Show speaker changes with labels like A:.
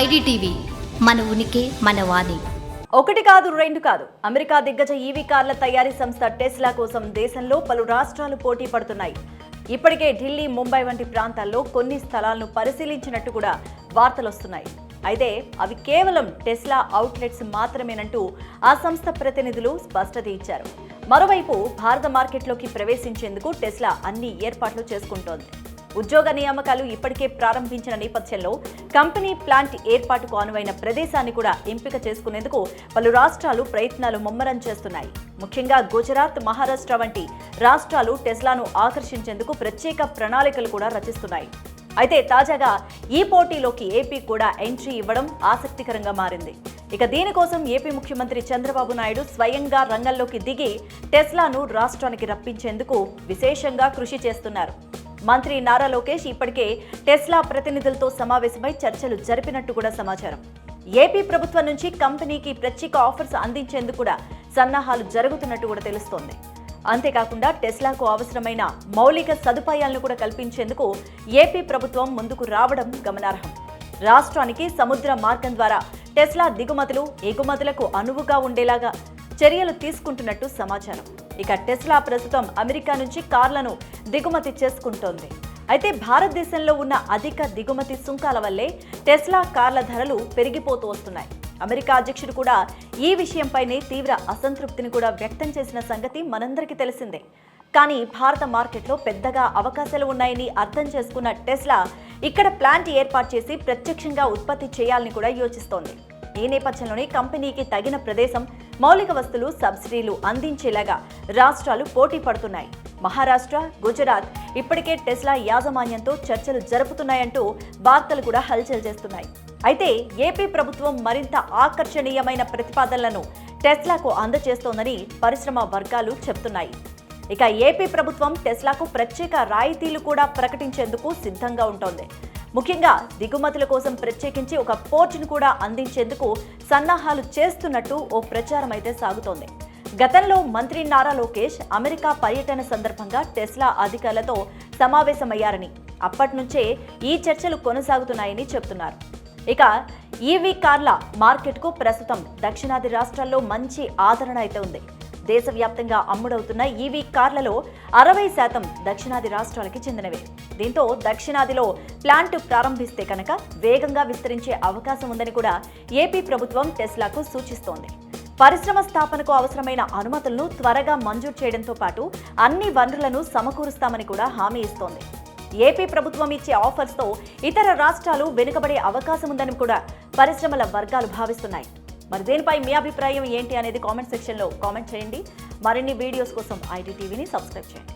A: IDTV మన ఉనికి మన వాణి.
B: ఒకటి కాదు రెండు కాదు. అమెరికా దిగ్గజ ఈవీ కార్ల తయారీ సంస్థ టెస్లా కోసం దేశంలో పలు రాష్ట్రాలు పోటీ పడుతున్నాయి. ఇప్పటికే ఢిల్లీ ముంబై వంటి ప్రాంతాల్లో కొన్ని స్థలాలను పరిశీలించినట్టు కూడా వార్తలు వస్తున్నాయి అయితే అవి కేవలం టెస్లా అవుట్లెట్స్ మాత్రమేనంటూ ఆ సంస్థ ప్రతినిధులు స్పష్టత ఇచ్చారు. మరోవైపు భారత మార్కెట్లోకి ప్రవేశించేందుకు టెస్లా అన్ని ఏర్పాట్లు చేసుకుంటోంది. ఉద్యోగ నియామకాలు ఇప్పటికే ప్రారంభించిన నేపథ్యంలో కంపెనీ ప్లాంట్ ఏర్పాటుకు అనువైన ప్రదేశాన్ని కూడా ఎంపిక చేసుకునేందుకు పలు రాష్ట్రాలు ప్రయత్నాలు ముమ్మరం చేస్తున్నాయి. ముఖ్యంగా గుజరాత్ మహారాష్ట్ర వంటి రాష్ట్రాలు టెస్లాను ఆకర్షించేందుకు ప్రత్యేక ప్రణాళికలు కూడా రచిస్తున్నాయి. అయితే తాజాగా ఈ పోటీలోకి ఏపీ కూడా ఎంట్రీ ఇవ్వడం ఆసక్తికరంగా మారింది. ఇక దీనికోసం ఏపీ ముఖ్యమంత్రి చంద్రబాబు నాయుడు స్వయంగా రంగంలోకి దిగి టెస్లాను రాష్ట్రానికి రప్పించేందుకు విశేషంగా కృషి చేస్తున్నారు. మంత్రి నారా లోకేష్ ఇప్పటికే టెస్లా ప్రతినిధులతో సమావేశమై చర్చలు జరిపినట్టు కూడా సమాచారం. ఏపీ ప్రభుత్వం నుంచి కంపెనీకి ప్రత్యేక ఆఫర్స్ అందించేందుకు కూడా సన్నాహాలు జరుగుతున్నట్టు కూడా తెలుస్తోంది. అంతేకాకుండా టెస్లాకు అవసరమైన మౌలిక సదుపాయాలను కూడా కల్పించేందుకు ఏపీ ప్రభుత్వం ముందుకు రావడం గమనార్హం. రాష్ట్రానికి సముద్ర మార్గం ద్వారా టెస్లా దిగుమతులు ఎగుమతులకు అనువుగా ఉండేలాగా చర్యలు తీసుకుంటున్నట్టు సమాచారం. ఇక టెస్లా ప్రస్తుతం అమెరికా నుంచి కార్లను దిగుమతి చేసుకుంటోంది. అయితే భారతదేశంలో ఉన్న అధిక దిగుమతి సుంకాల వల్లే టెస్లా కార్ల ధరలు పెరిగిపోతూ వస్తున్నాయి. అమెరికా అధ్యక్షుడు కూడా ఈ విషయంపైనే తీవ్ర అసంతృప్తిని కూడా వ్యక్తం చేసిన సంగతి మనందరికీ తెలిసిందే. కానీ భారత మార్కెట్లో పెద్దగా అవకాశాలు ఉన్నాయని అర్థం చేసుకున్న టెస్లా ఇక్కడ ప్లాంట్ ఏర్పాటు చేసి ప్రత్యక్షంగా ఉత్పత్తి చేయాలని కూడా యోచిస్తోంది. ఈ నేపథ్యంలోనే కంపెనీకి తగిన ప్రదేశం మౌలిక వస్తువులు సబ్సిడీలు అందించేలాగా రాష్ట్రాలు పోటీ పడుతున్నాయి. మహారాష్ట్ర గుజరాత్ ఇప్పటికే టెస్లా యాజమాన్యంతో చర్చలు జరుపుతున్నాయంటూ వార్తలు కూడా హల్చల్ చేస్తున్నాయి. అయితే ఏపీ ప్రభుత్వం మరింత ఆకర్షణీయమైన ప్రతిపాదనలను టెస్లాకు అందజేస్తోందని పరిశ్రమ వర్గాలు చెబుతున్నాయి. ఇక ఏపీ ప్రభుత్వం టెస్లాకు ప్రత్యేక రాయితీలు కూడా ప్రకటించేందుకు సిద్ధంగా ఉంటోంది. ముఖ్యంగా దిగుమతుల కోసం ప్రత్యేకించి ఒక పోర్టును కూడా అందించేందుకు సన్నాహాలు చేస్తున్నట్టు ఓ ప్రచారం అయితే సాగుతోంది. గతంలో మంత్రి నారా లోకేష్ అమెరికా పర్యటన సందర్భంగా టెస్లా అధికారులతో సమావేశమయ్యారని అప్పటి నుంచే ఈ చర్చలు కొనసాగుతున్నాయని చెబుతున్నారు. ఇక ఈవీ కార్ల మార్కెట్కు ప్రస్తుతం దక్షిణాది రాష్ట్రాల్లో మంచి ఆదరణ అయితే ఉంది. దేశవ్యాప్తంగా అమ్ముడవుతున్న ఈవీ కార్లలో అరవై శాతం దక్షిణాది రాష్ట్రాలకి చెందినవే. దీంతో దక్షిణాదిలో ప్లాంట్ ప్రారంభిస్తే కనుక వేగంగా విస్తరించే అవకాశం ఉందని కూడా ఏపీ ప్రభుత్వం టెస్లాకు సూచిస్తోంది. పరిశ్రమ స్థాపనకు అవసరమైన అనుమతులను త్వరగా మంజూరు చేయడంతో పాటు అన్ని వనరులను సమకూరుస్తామని కూడా హామీ ఇస్తోంది. ఏపీ ప్రభుత్వం ఇచ్చే ఆఫర్స్తో ఇతర రాష్ట్రాలు వెనుకబడే అవకాశం ఉందని కూడా పరిశ్రమల వర్గాలు భావిస్తున్నాయి. మరి దీనిపై మీ అభిప్రాయం ఏంటి అనేది కామెంట్ సెక్షన్లో కామెంట్ చేయండి. మరిన్ని వీడియోస్ కోసం ఐటీ టీవీని సబ్స్క్రైబ్ చేయండి.